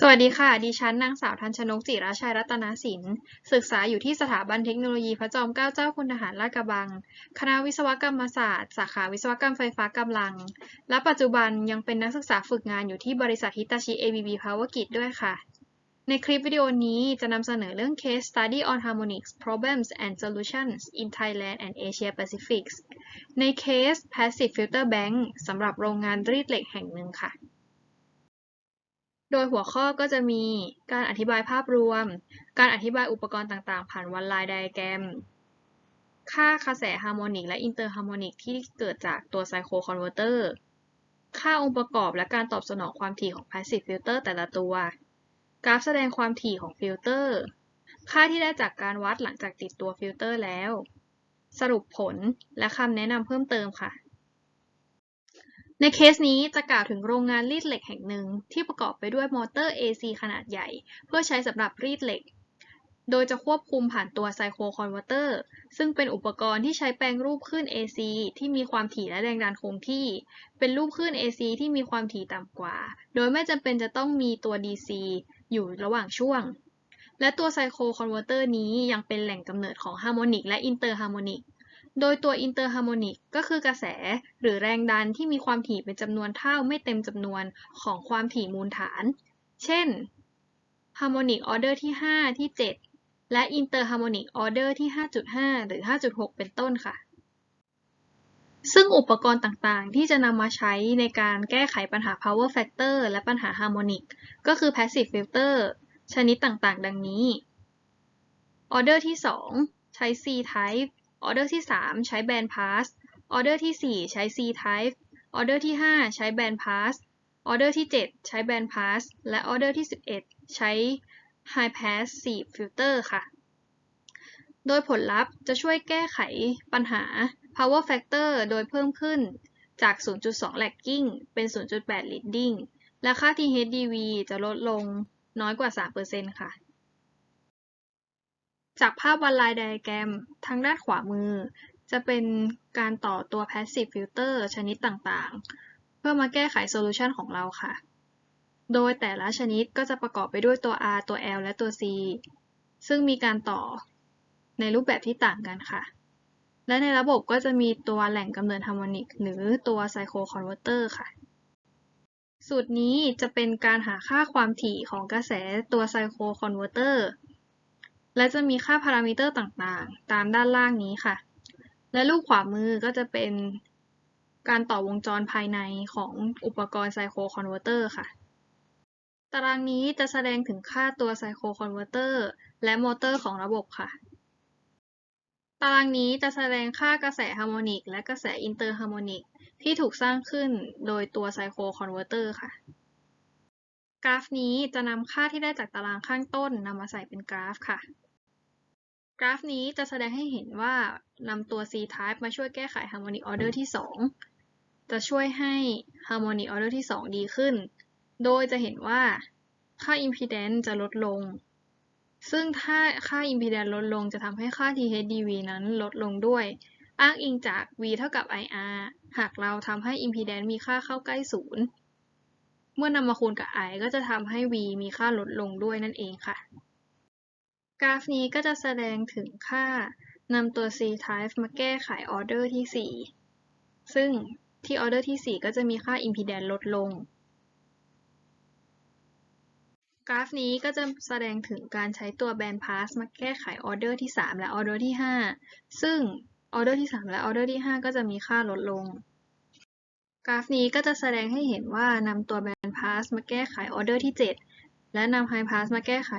สวัสดีค่ะ ดิฉันนางสาวทันชนกจิราชัยรัตนสิน ศึกษาอยู่ที่สถาบันเทคโนโลยีพระจอมเกล้าเจ้าคุณทหารลาดกระบัง คณะวิศวกรรมศาสตร์ สาขาวิศวกรรมไฟฟ้ากำลัง และปัจจุบันยังเป็นนักศึกษาฝึกงานอยู่ที่บริษัทฮิตาชิ ABB Power Grid ด้วยค่ะ ในคลิปวิดีโอนี้จะนำเสนอเรื่อง Case Study on Harmonics Problems and Solutions in Thailand and Asia Pacific ในเคส Passive Filter Bank สำหรับโรงงานรีดเหล็กแห่งหนึ่งค่ะ โดยหัวข้อก็จะมีการอธิบายภาพรวม การอธิบายอุปกรณ์ต่างๆ ผ่านวันไลน์ไดแกรม ค่ากระแสฮาร์โมนิกและอินเตอร์ฮาร์โมนิกที่เกิดจากตัวไซโคคอนเวอร์เตอร์ ค่าองค์ประกอบและการตอบสนองความถี่ของ Passive Filter แต่ละตัว กราฟแสดงความถี่ของฟิลเตอร์ ค่าที่ได้จากการวัดหลังจากติดตัวฟิลเตอร์แล้ว สรุปผลและคำแนะนำเพิ่มเติมค่ะ ในเคสนี้จะกล่าวถึงโรงงานรีดเหล็กแห่งหนึ่ง ที่ประกอบไปด้วยมอเตอร์ AC ขนาดใหญ่ เพื่อใช้สำหรับรีดเหล็ก โดยจะควบคุมผ่านตัวไซโคคอนเวอร์เตอร์ซึ่งเป็นอุปกรณ์ที่ใช้แปลงรูปคลื่น AC ที่มีความถี่และแรงดันคงที่ เป็นรูปคลื่น AC ที่มีความถี่ต่ำกว่า โดยไม่จำเป็นจะต้องมีตัว DC อยู่ระหว่างช่วง และตัวไซโคคอนเวอร์เตอร์นี้ยังเป็นแหล่งกำเนิดของฮาร์โมนิกและอินเตอร์ฮาร์โมนิก โดยตัวอินเตอร์ฮาร์โมนิกก็คือกระแส หรือแรงดันที่มีความถี่เป็นจำนวนเท่าไม่เต็มจำนวนของความถี่มูลฐาน เช่นฮาร์โมนิกออเดอร์ที่ 5 ที่ 7 และอินเตอร์ฮาร์โมนิกออเดอร์ที่ 5.5 หรือ 5.6 เป็นต้นค่ะ ซึ่งอุปกรณ์ต่างๆ ที่จะนำมาใช้ในการแก้ไขปัญหา power factor และปัญหา harmonic ก็คือ passive filter ชนิดต่างๆ ดังนี้ออเดอร์ที่ 2 ใช้ C type ออเดอร์ที่ 3 ใช้ band pass ออเดอร์ที่ 4 ใช้ C type ออเดอร์ที่ 5 ใช้ band pass ออเดอร์ที่ 7 ใช้ band pass และออเดอร์ที่ 11 ใช้ high pass sieve filter ค่ะ โดยผลลัพธ์จะช่วยแก้ไขปัญหา power factor โดยเพิ่มขึ้นจาก 0.2 lagging เป็น 0.8 leading และค่า THDV จะลดลงน้อยกว่า 3%ค่ะ จากภาพวันไลน์ไดอะแกรม ทางด้านขวามือ จะเป็นการต่อตัว passive filter ชนิดต่างๆ เพื่อมาแก้ไขโซลูชันของเราค่ะ โดยแต่ละชนิดก็จะประกอบไปด้วยตัว R ตัว L และตัว C ซึ่งมีการต่อในรูปแบบที่ต่างกันค่ะ และในระบบก็จะมีตัวแหล่งกำเนิดฮาร์โมนิกหรือตัวไซโคคอนเวอร์เตอร์ค่ะ สูตรนี้จะเป็นการหาค่าความถี่ของกระแสตัวไซโคคอนเวอร์เตอร์ และจะมีค่าพารามิเตอร์ต่างๆ ตามด้านล่างนี้ค่ะ และรูปขวามือก็จะเป็นการต่อวงจรภายในของอุปกรณ์ไซโคคอนเวอร์เตอร์ค่ะ ตารางนี้จะแสดงถึงค่าตัวไซโคคอนเวอร์เตอร์และมอเตอร์ของระบบค่ะ ตารางนี้จะแสดงค่ากระแสฮาร์โมนิกและกระแสอินเตอร์ฮาร์โมนิกที่ถูกสร้างขึ้นโดยตัวไซโคคอนเวอร์เตอร์ค่ะ กราฟนี้จะนำค่าที่ได้จากตารางข้างต้นนำมาใส่เป็นกราฟค่ะ กราฟนี้จะแสดงให้เห็นว่านำตัว C type มาช่วยแก้ไข harmonic order ที่ 2 จะช่วยให้ harmonic order ที่ 2 ดีขึ้น โดยจะเห็นว่าค่า impedance จะลดลง ซึ่งถ้าค่า impedance ลดลงจะทำให้ค่า THDV นั้นลดลงด้วย อ้างอิงจาก V เท่ากับ IR หากเราทำให้ impedance มีค่าเข้าใกล้ศูนย์เมื่อนำมาคูณกับ I ก็จะทำให้ V มีค่าลดลงด้วยนั่นเองค่ะ ราฟนี้ก็จะแสดงถึงค่านำตัว C type มาแก้ไขออเดอร์ที่ 4 ซึ่งที่ออเดอร์ที่ 4 ก็จะมีค่า impedance ลดลง กราฟนี้ก็จะแสดงถึงการใช้ตัว band pass มาแก้ไขออเดอร์ที่ 3 และออเดอร์ที่ 5 ซึ่งออเดอร์ที่ 3 และออเดอร์ที่ 5 ก็จะมีค่าลดลง กราฟนี้ก็จะแสดงให้เห็นว่านำตัว band pass มาแก้ไขออเดอร์ที่ 7 และนำ high pass มาแก้ไข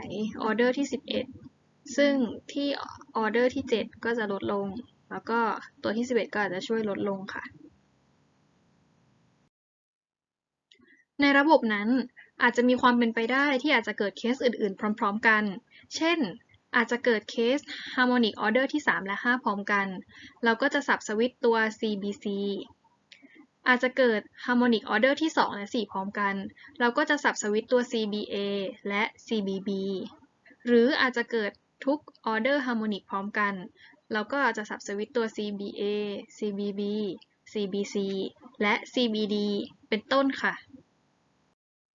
ออเดอร์ที่ 11 ซึ่งที่ออเดอร์ที่ 7 ก็จะลดลง แล้วก็ตัวที่ 11 ก็อาจจะช่วยลดลงค่ะ ในระบบนั้นอาจจะมีความเป็นไปได้ที่อาจจะเกิดเคสอื่นๆ พร้อม ๆ กัน เช่น อาจจะเกิดเคส harmonic order ที่ 3 และ 5 พร้อมกัน เราก็จะสับสวิตตัว CBC อาจจะเกิด harmonic order ที่ 2 และ 4 พร้อมกัน เราก็จะสับสวิตตัว CBA และ CBB หรืออาจจะเกิด ทุก order harmonic พร้อมกัน เราก็จะสับสวิตตัว CBA CBB CBC และ CBD เป็นต้นค่ะ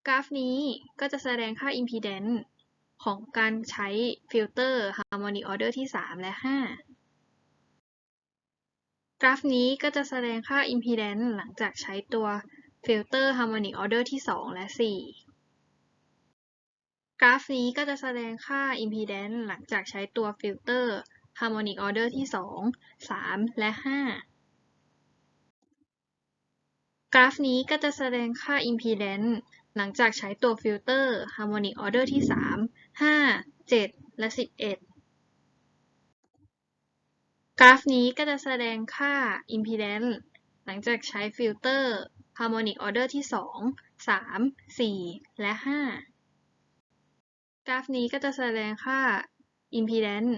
กราฟนี้ก็จะแสดงค่า impedance ของการใช้ฟิลเตอร์ harmonic order ที่ 3 และ 5 กราฟนี้ก็จะแสดงค่า impedance หลังจากใช้ตัวฟิลเตอร์ harmonic order ที่ 2 และ 4 กราฟนี้ก็จะแสดงค่า impedance หลังจากใช้ตัวฟิลเตอร์ harmonic order ที่ 2 3 และ 5 กราฟนี้ก็จะแสดงค่า impedance หลังจากใช้ตัวฟิลเตอร์ harmonic order ที่ 3 5 7 และ 11 กราฟนี้ก็จะแสดงค่า impedance หลังจากใช้ฟิลเตอร์ harmonic order ที่ 2 3 4 และ 5 กราฟนี้ก็จะแสดงค่า impedance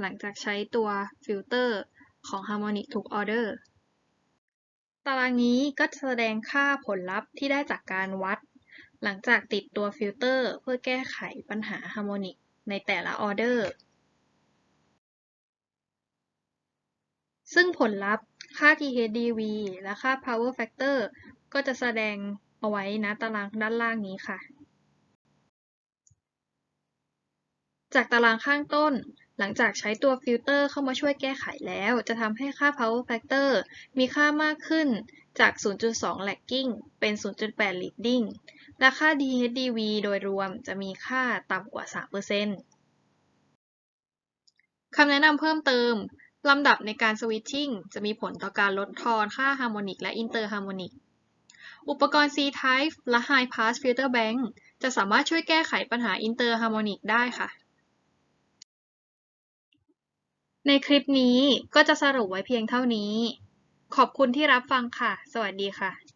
หลังจากใช้ตัวฟิลเตอร์ของ harmonic ทุก order ตารางนี้ก็จะแสดงค่าผลลัพธ์ที่ได้จากการวัด หลังจากติดตัวฟิลเตอร์เพื่อแก้ไขปัญหาฮาร์โมนิกในแต่ละออเดอร์ซึ่งผลลัพธ์ค่า THDV และค่า Power Factor ก็จะแสดงเอาไว้ณตารางด้านล่างนี้ค่ะ จากตารางข้างต้น หลังจากใช้ตัวฟิลเตอร์เข้ามาช่วยแก้ไขแล้ว จะทำให้ค่า power factor มีค่ามากขึ้นจาก 0.2 lagging เป็น 0.8 leading และค่า DHDV โดยรวมจะมีค่าต่ำกว่า 3%คำแนะนำเพิ่มเติม ลำดับในการสวิตชิ่งจะมีผลต่อการลดทอนค่าฮาร์โมนิกและอินเตอร์ฮาร์โมนิก อุปกรณ์ C-type และ High Pass Filter Bank จะสามารถช่วยแก้ไขปัญหาอินเตอร์ฮาร์โมนิกได้ค่ะ ในคลิปนี้ก็จะสรุปไว้เพียงเท่านี้ ขอบคุณที่รับฟังค่ะ สวัสดีค่ะ